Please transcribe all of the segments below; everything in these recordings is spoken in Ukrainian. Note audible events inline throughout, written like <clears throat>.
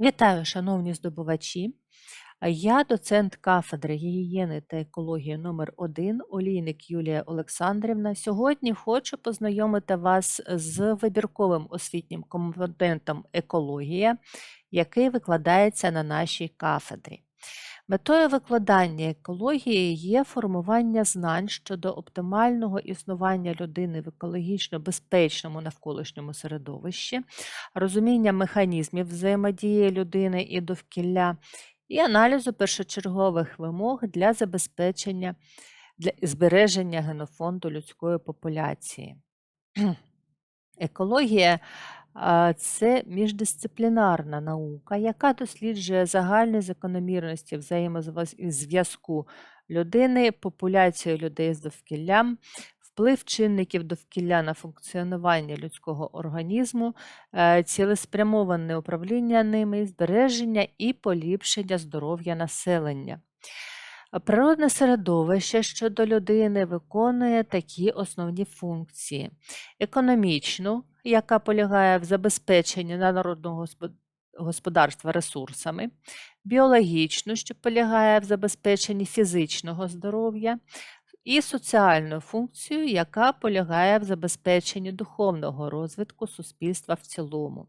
Вітаю, шановні здобувачі! Я доцент кафедри гігієни та екології номер 1 Олійник Юлія Олександрівна. Сьогодні хочу познайомити вас з вибірковим освітнім компонентом екологія, який викладається на нашій кафедрі. Метою викладання екології є формування знань щодо оптимального існування людини в екологічно безпечному навколишньому середовищі, розуміння механізмів взаємодії людини і довкілля, і аналізу першочергових вимог для забезпечення для збереження генофонду людської популяції. Екологія це міждисциплінарна наука, яка досліджує загальні закономірності взаємозв'язку людини, популяції людей з довкіллям, вплив чинників довкілля на функціонування людського організму, е, цілеспрямоване управління ними, збереження і поліпшення здоров'я населення. Природне середовище щодо людини виконує такі основні функції: економічну, яка полягає в забезпеченні народного господарства ресурсами, біологічну, що полягає в забезпеченні фізичного здоров'я, і соціальну функцію, яка полягає в забезпеченні духовного розвитку суспільства в цілому.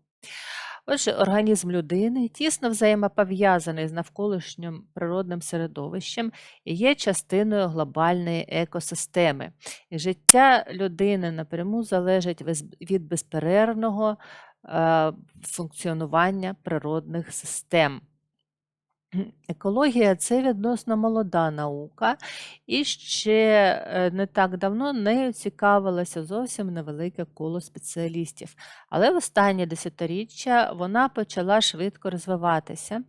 Отже, організм людини тісно взаємопов'язаний з навколишнім природним середовищем і є частиною глобальної екосистеми. І життя людини напряму залежить від безперервного е, функціонування природних систем. <clears throat> Екологія це відносно молода наука, і ще е, не так давно нею цікавилося зовсім невелике коло спеціалістів. Але в останні десятиріччя вона почала швидко розвиватися,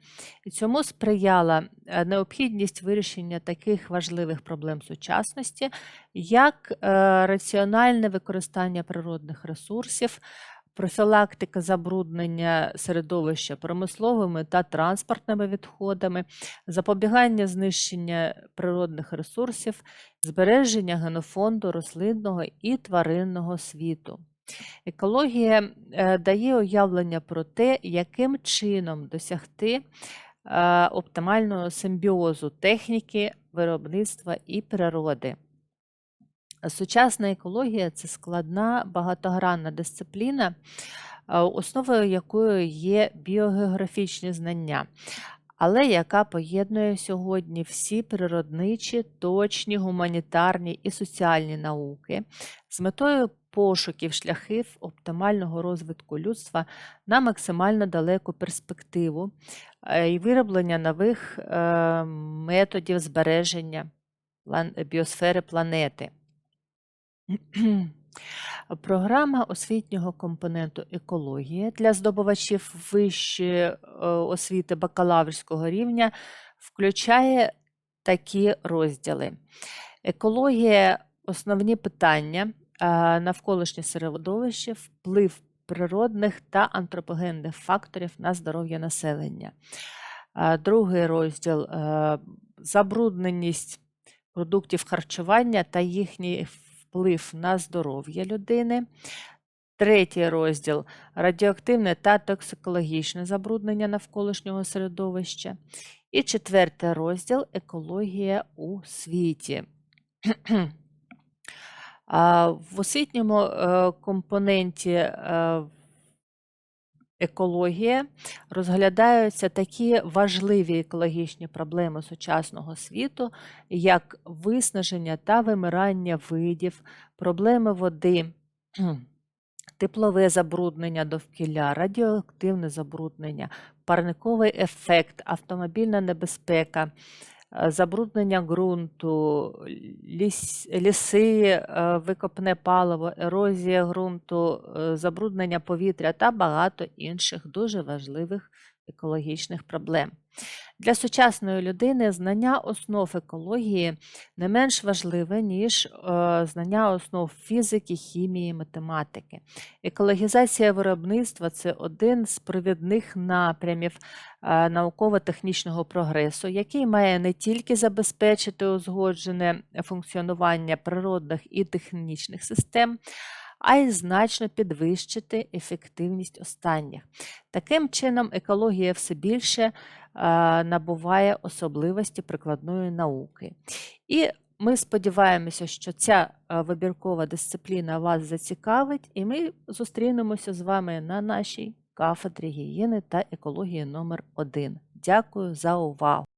і цьому сприяла е, необхідність вирішення таких важливих проблем сучасності, як е, раціональне використання природних ресурсів профілактика забруднення середовища промисловими та транспортними відходами, запобігання знищення природних ресурсів, збереження генофонду рослинного і тваринного світу. Екологія е, дає уявлення про те, яким чином досягти е, оптимального симбіозу техніки, виробництва і природи. Сучасна екологія це складна багатогранна дисципліна, основою якої є біогеографічні знання, але яка поєднує сьогодні всі природничі, точні, гуманітарні і соціальні науки з метою пошуків шляхів оптимального розвитку людства на максимально далеку перспективу е, і вироблення нових е, методів збереження біосфери планети. <clears throat> Програма освітнього компоненту екологія для здобувачів вищої е, освіти бакалаврського рівня включає такі розділи: екологія, основні питання, е, навколишнє середовище, вплив природних та антропогенних факторів на здоров'я населення. Е, другий розділ забрудненість продуктів харчування та їхній вплив на здоров'я людини. Третій розділ радіоактивне та токсикологічне забруднення навколишнього середовища. І четвертий розділ екологія у світі. <clears throat> В освітньому е, компоненті е, екологія розглядаються такі важливі екологічні проблеми сучасного світу, як виснаження та вимирання видів, проблеми води, теплове забруднення довкілля, радіоактивне забруднення, парниковий ефект, автомобільна небезпека. Е, забруднення ґрунту, ліс, ліси, е, викопне паливо, ерозія ґрунту, е, забруднення повітря та багато інших дуже важливих екологічних проблем. Для сучасної людини знання основ екології не менш важливе, ніж е, знання основ фізики, хімії, математики. Екологізація виробництва це один з провідних напрямів е, науково-технічного прогресу, який має не тільки забезпечити узгоджене функціонування природних і технічних систем а й значно підвищити ефективність останніх. Таким чином, екологія все більше е, набуває особливості прикладної науки. І ми сподіваємося, що ця е, вибіркова дисципліна вас зацікавить, і ми зустрінемося з вами на нашій кафедрі гігієни та екології номер 1 Дякую за увагу!